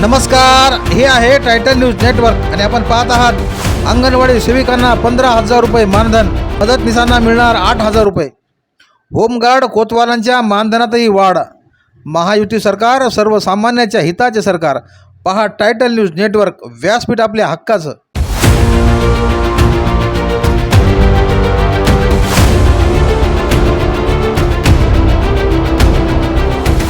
नमस्कार. हे आहे टायटल न्यूज नेटवर्क आणि आपण पाहत आहात अंगणवाडी सेविकांना पंधरा हजार रुपये मानधन मदतनीसांना मिळणार आठ हजार रुपये. होमगार्ड कोतवालांच्या मानधनातही वाढ. महायुती सरकार सर्वसामान्याच्या हिताचे सरकार. पहा टायटल न्यूज नेटवर्क व्यासपीठ आपल्या हक्काचं.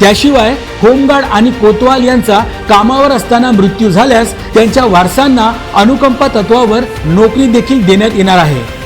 त्याशिवाय होमगार्ड आणि कोतवाल यांचा कामावर असताना मृत्यू झाल्यास त्यांच्या वारसांना अनुकंपा तत्वावर नोकरी देखील देण्यात येणार आहे.